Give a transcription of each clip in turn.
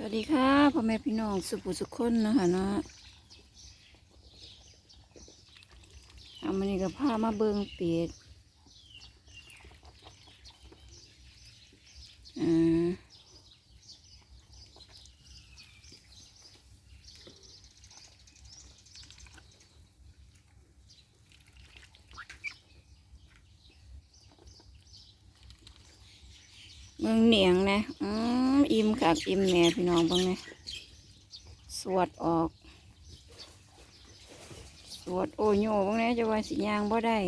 สวัสดีค่ะพ่อแม่พี่น้องสุภูสุขคนนะคะเนาะเอามันนี่กับผ้ามาเบิงเป็ดอ่าเบิงเหนียงนะอืม อิ่มคักอิ่มแหน่พี่น้องเบิงนะสวดออก สวดโอโยเบิงนะจะว่าสิยางบ่ได้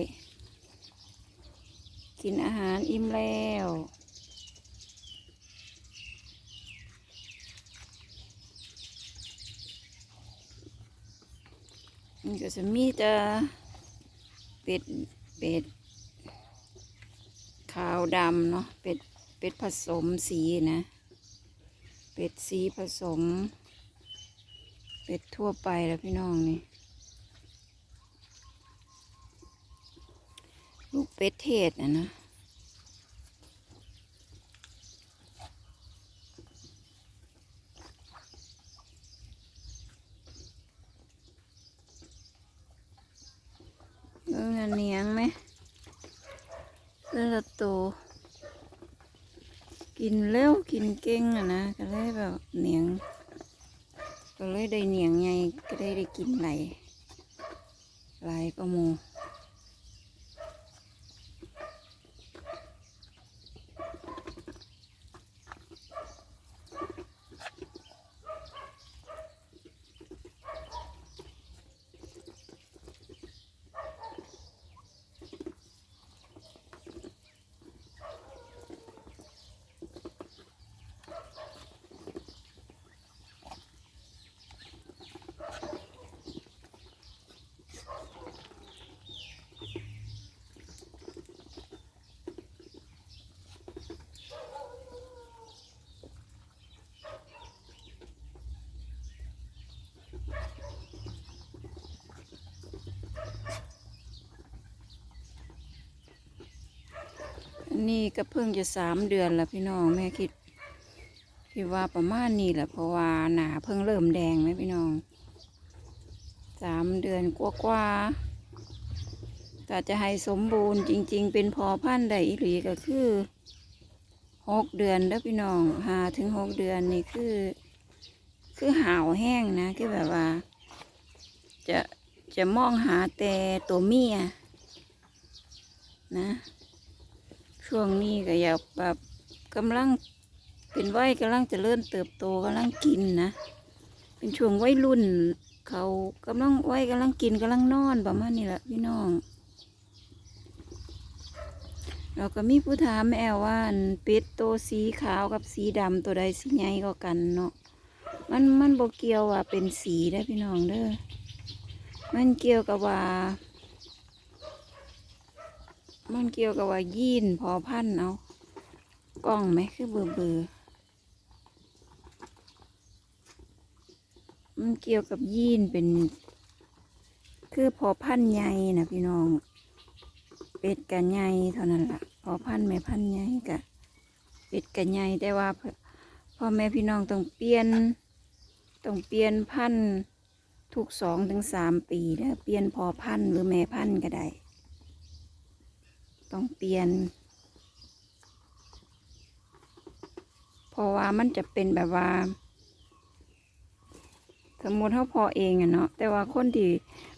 กินอาหารอิ่มแล้วมันก็จะมีแต่เป็ดเป็ดขาวดำเนาะเป็ดเป็ดผสมสีนะ เป็ดสีผสม เป็ดทั่วไปแล้วพี่น้องนี่ ลูกเป็ดเทศนะนะเออเนียงไหมเลือดโต กินเร็วกินเก่งอะนะก็เลยแบบเหนียง ก็เลยได้เหนียงไงก็ได้ได้กินไหลไหลก็โมู นนี้ก็เพิ่งจะสามเดือนแล้วพี่น้องแม่คิดคิดว่าประมาณนี้แหละเพราะว่าหนาเพิ่งเริ่มแดงไหมพี่น้องสามเดือนกว่าๆแต่จะให้สมบูรณ์จริง ๆ เป็นพอพันธุ์ได้อีหลีก็คือหกเดือนแล้วพี่น้องหาถึงหกเดือนนี่คือ คือหาวแห้งนะคือแบบว่า จะจะมองหาแต่ตัวเมียนะ ช่วงนี้ก็อยากแบบกำลังเป็นวัยกำลังเจะเริ่มเติบโตกำลังกินนะ เป็นช่วงวัยรุ่น เขากำลังวัยกำลังกินกำลังนอนประมาณนี้แหละพี่น้อง เราก็มีผู้ถามแอลว่านเป็ดตัวสีขาวกับสีดำตัวใดสีใหญ่กว่ากันเนาะมันมันบกเกี่ยวว่าเป็นสีได้พี่น้องเด้อมันเกี่ยวกับว่า มันเกี่ยวกับว่ายีนพอพันเอากล้องไหมคือเบอร์เบอร์มันเกี่ยวกับยีนเป็น คือพอพันใหญ่นะพี่น้อง เป็ดกันใหญ่เท่านั้นละ่ะ พอพันแม่พันใหญ่กะเป็ดกันใหญ่แต่ว่าพ่อแม่พี่น้องต้องเปลี่ยนต้องเปลี่ยนพันทุกสองถึงสามปีแล้วเปลี่ยนพอพันหรือแม่พันก็ได้ ต้องเปลี่ยน เพราะว่ามันจะเป็นแบบว่า สมมติเขาพอเองอะเนาะแต่ว่าคนที่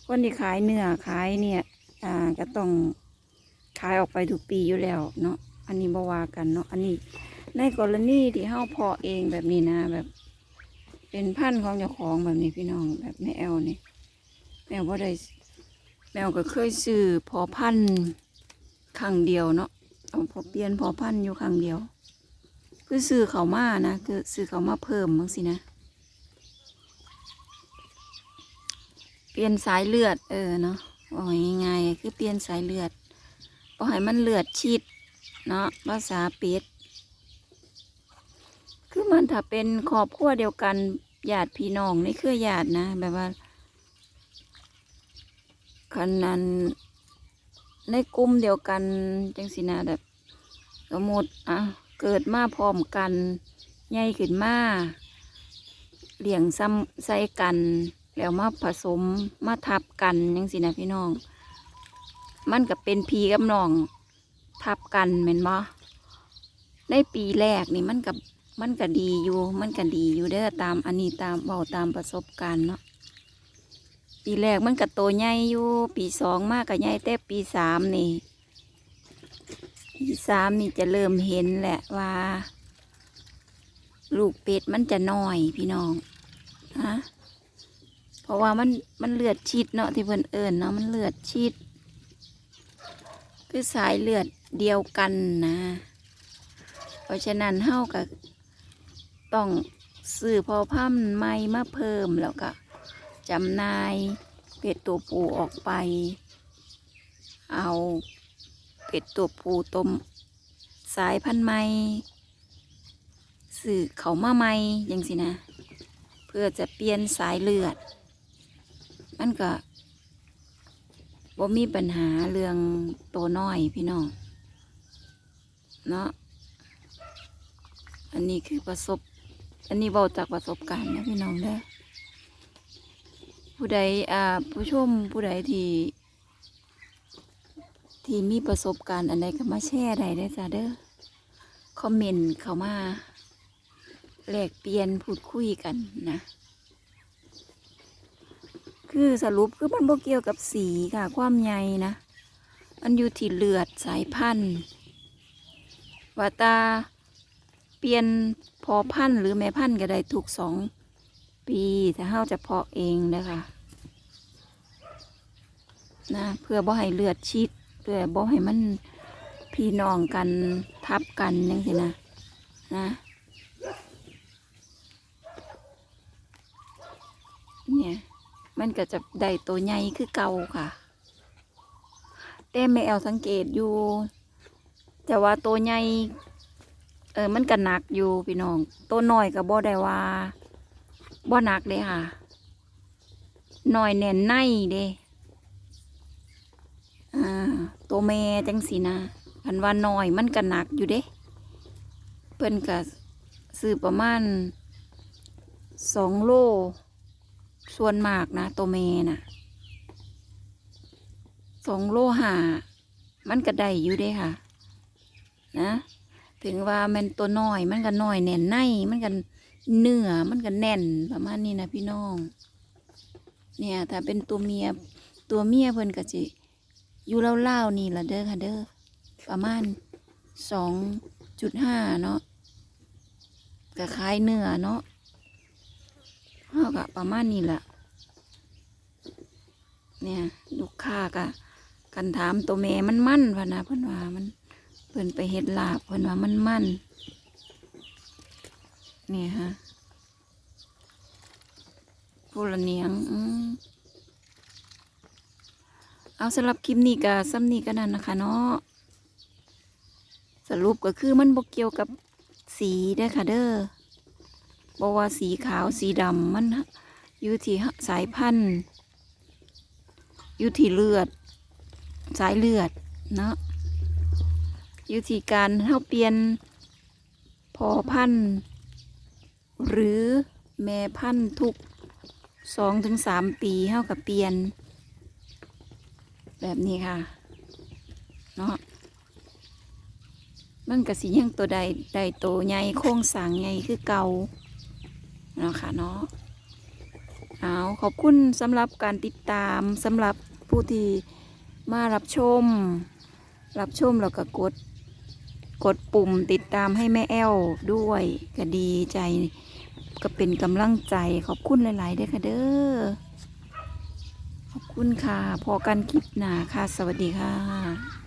คนที่ขายเนื้อขายเนี่ยอ่าก็ต้องขายออกไปทุกปีอยู่แล้วเนาะอันนี้บวากันเนาะอันนี้ ในกรณีที่เขาพอเองแบบนี้นะแบบ เป็นพันธุ์ของเจ้าของแบบนี้พี่น้องแบบแม่แอลนี่แมวว่าได้แมวก็เคยซื้อพอพัน ธุ์ครั้งเดียวเนาะเอาพอเปลี่ยนพอพันอยู่ครั้งเดียว คือซื้อเขามานะคือซื้อเขามาเพิ่มบ้างสินะ เปลี่ยนสายเลือด เออเนาะบอกง่ายๆคือเปลี่ยนสายเลือดบอกให้มันเลือดชิด เนาะภาษาเป็ดคือมันถ้าเป็นครอบครัวเดียวกันญาติพี่น้องนี่คือญาตินะ แบบว่าคันนั้น ในกลุ่มเดียวกันจังสินะแบบสมมติอะเกิดมาพร้อมกันใหญ่ขึ้นมาเลี้ยงซ้ำใส่กัน แล้วมาผสมมาทับกันยังสินะพี่น้อง มันก็เป็นพีกับน้อง ทับกันแม่นบ่ในปีแรกนี่มันกับมันก็ดีอยู่ มันก็ดีอยู่เด้อตามอันนี้ตามเบาตามประสบการณ์เนาะ ปีแรกมันก็โตใหญ่อยู่ ปีสองมากก็ใหญ่แต่ปีสามนี่ ปีสามนี่จะเริ่มเห็นแหละว่า ลูกเป็ดมันจะน้อยพี่น้องฮะเพราะว่ามันมันเลือดชิดเนาะที่เพิ่นเอิญเนาะมันเลือดชิด คือสายเลือดเดียวกันนะ เพราะฉะนั้นเฮากับต้องซื้อพอพัมธุ์ใหม่มาเพิ่มแล้วก็ จำนายเป็ดตัวปูออกไป เอาเป็ดตัวปูต้มสายพันธุ์ใหม่สื่อเขามาใหม่ยังสินะ เพื่อจะเปลี่ยนสายเลือด มันก็บ่มีปัญหาเรื่องตัวน้อยพี่น้องเนาะอันนี้คือประสบ อันนี้เบาจากประสบการณ์นะพี่น้องเด้อ ผู้ใดอ่าผู้ชมผู้ใดที่ที่มีประสบการณ์อันใดก็มาแชร์ได้ได้จ้าเด้อคอมเมนต์เข้ามาแลกเปลี่ยนพูดคุยกันนะ คือสรุปคือมันบ่เกี่ยวกับสีค่ะ ความใหญ่นะ มันอยู่ที่เลือดสายพันธุ์ว่าตาเปลี่ยนพอพันธุ์หรือแม่พันธุ์ก็ได้ถูกสอง ปีถ้าเฮาจะเพาะเองนะคะนะเพื่อบ่ให้เลือดชิดเพื่อบ่ให้มันพี่น้องกันทับกันยังสินะนะเนี่ยมันก็จะได้ตัวใหญ่คือเก่าค่ะ แต่แม่แอลสังเกตอยู่ แต่ว่าตัวใหญ่เออมันก็หนักอยู่พี่น้อง ตัวน้อยก็บ่ได้ว่า บ่หนักเลยค่ะหน้อยแน่นในเด้อ่าตัวแม่จังสีนะพันว่าหน้อยมันก็หนักอยู่เด้ เพิ่นก็ซื้อประมาณสองโล ส่วนมากนะตัวแม่น่ะสองโลหามันก็ได้อยู่เด้ค่ะ นะ ถึงว่ามันตัวน้อยมันก็น้อยแน่นในมันก็ เนื้อมันก็แน่นประมาณนี้นะพี่น้อง เนี่ยถ้าเป็นตัวเมียตัวเมียเพิ่นก็จะอยู่เล่าๆนี่ละเด้อค่ะเด้อประมาณสองจุดห้าเนาะก็คล้ายเนื้อเนาะเท่ากับประมาณนี้แหละเนี่ยลูกค้าก็กันถามตัวแม่มันมั่นพะนะเพิ่นว่ามันเพิ่นไปเฮ็ดลาบเพิ่นว่ามันมั่นเนี่ฮะผู้ละเนียงอืมเอาสำหรับคลิปนี้ก็ซ้ำนี้ก็นั่นนะคะเนาะสรุปก็คือมันบกเกี่ยวกับสีเด้ค่ะเด้อบอกว่าสีขาวสีดำมันอยู่ที่สายพันธุ์อยู่ที่เลือด สายเลือดเนาะอยู่ที่การเท่าเปลี่ยนพอพันธุ์ หรือแม่พันธุ์ทุกสองถึงสามปีเท่ากับเปลี่ยน แบบนี้ค่ะ เนาะมันกระสียังตัวใดใดโตใหญ่โค้งสางใหญ่คือเก่าเนาะค่ะเนาะเอาขอบคุณสำหรับการติดตามสำหรับผู้ที่มารับชม รับชมแล้วก็กด กดปุ่มติดตามให้แม่แอลด้วยก็ดีใจ ก็เป็นกำลังใจขอบคุณหลายๆเด้อค่ะเด้อขอบคุณค่ะ พอกันคลิปหนาค่ะ สวัสดีค่ะ